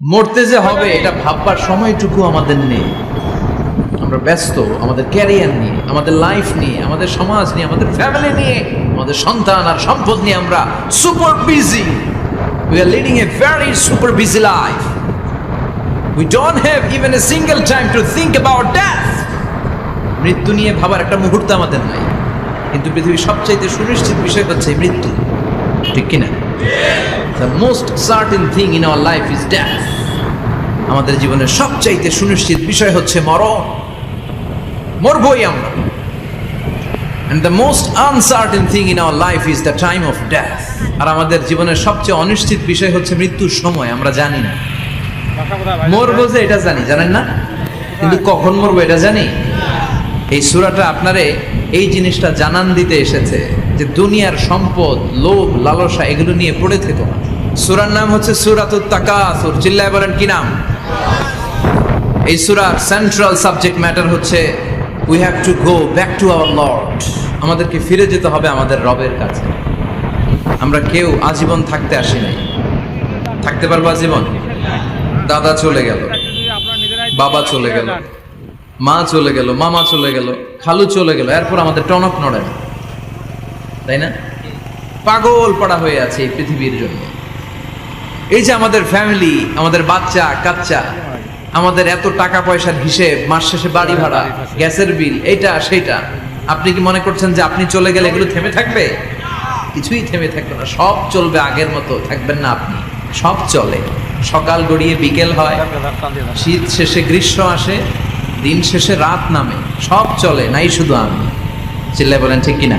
মরতে যে হবে, এটা ভাববার সময়টুকু আমাদের নেই। আমরা ব্যস্ত, আমাদের ক্যারিয়ার নিয়ে, আমাদের লাইফ নিয়ে, আমাদের সমাজ নিয়ে, আমাদের ফ্যামিলি নিয়ে, আমাদের সন্তান আর সম্পদ নিয়ে আমরা super busy we are leading a very super busy life we don't have even a single time to think about death মৃত্যু নিয়ে ভাবার একটা মুহূর্ত আমাদের নাই। কিন্তু পৃথিবীর সবচাইতে সুনিশ্চিত বিষয় হচ্ছে মৃত্যু। ঠিক কিনা? The most certain thing in our life is death আমাদের জীবনের সবচাইতে সুনিশ্চিত বিষয় হচ্ছে মরণ। মরবই আমরা। And the most uncertain thing in our life is the time of death আর আমাদের জীবনের সবচেয়ে অনিশ্চিত বিষয় হচ্ছে মৃত্যুর সময়, আমরা জানি না। মরবো যে এটা জানি, জানেন না? কিন্তু কখন মরবো এটা জানি? এই সুরাটা আপনারে এই জিনিসটা জানান দিতে এসেছে। যে দুনিয়ার সম্পদ, লোভ, লালসা এগুলো নিয়ে পড়ে থেকো না। সুরার নাম হচ্ছে তাকাসুর। চিল্লায় বলেন, কি নাম? এই সুরার সেন্ট্রাল সাবজেক্ট ম্যাটার হচ্ছে we have to go back to our lord আমাদেরকে ফিরে যেতে হবে আমাদের রবের কাছে। আমরা কেউ আজীবন থাকতে আসি নাই। থাকতে পারব আজীবন? দাদা চলে গেল। বাবা চলে গেল। মা চলে গেল। মামা চলে গেল। খালু চলে গেল। এরপর আমাদের টনক নড়ে না তাই না? পাগল পড়া হয়ে আছে এই পৃথিবীর জন্য। এই যে আমাদের ফ্যামিলি আমাদের বাচ্চা, কাচ্চা, আমাদের এত টাকা পয়সার হিসেব, মাস শেষে বাড়ি ভাড়া, গ্যাসের বিল, এইটা, সেইটা, আপনি কি মনে করছেন যে আপনি চলে গেলে এগুলো থেমে থাকবে? কিছুই থেমে থাকবে না, সব চলবে আগের মতো, থাকবেন না আপনি, সব চলে। সকাল গড়িয়ে বিকেল হয়, শীত শেষে গ্রীষ্ম আসে, দিন শেষে রাত নামে, সব চলে, নাই শুধু আমি। চিল্লায় বলেন ঠিক কিনা?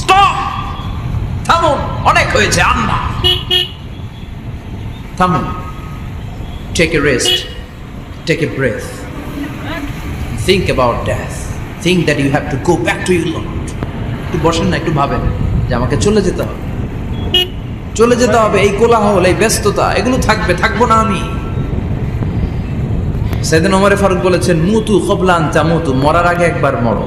স্টপ থামুন, অনেক হয়েছে আন্না থামুন। Take a rest take a breath think about death think that you have to go back to your lord একটু বসেন না, একটু ভাবেন যে আমাকে চলে যেতে হবে। চলে যেতে হবে, এই কোলাহল, এই ব্যস্ততা, এগুলো থাকবে, থাকব না আমি। সেদিন ওমরে ফারুক বলেছেন, মুতু কবলান তামুতু, মরার আগে একবার মরো।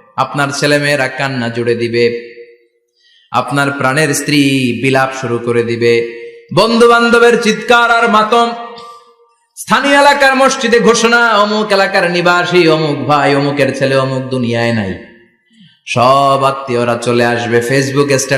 আপনার ছেলে মেয়েরা কান্না জুড়ে দিবে। আপনার প্রাণের স্ত্রী বিলাপ শুরু করে দিবে। বন্ধু বান্ধবের চিৎকার আর মাতম। স্থানীয় এলাকার মসজিদে ঘোষণা, অমুক এলাকার নিবাসী, অমুক ভাই, অমুকের ছেলে, অমুক দুনিয়ায় নাই। সব আত্মীয়রা চলে আসবে। ফেসবুকে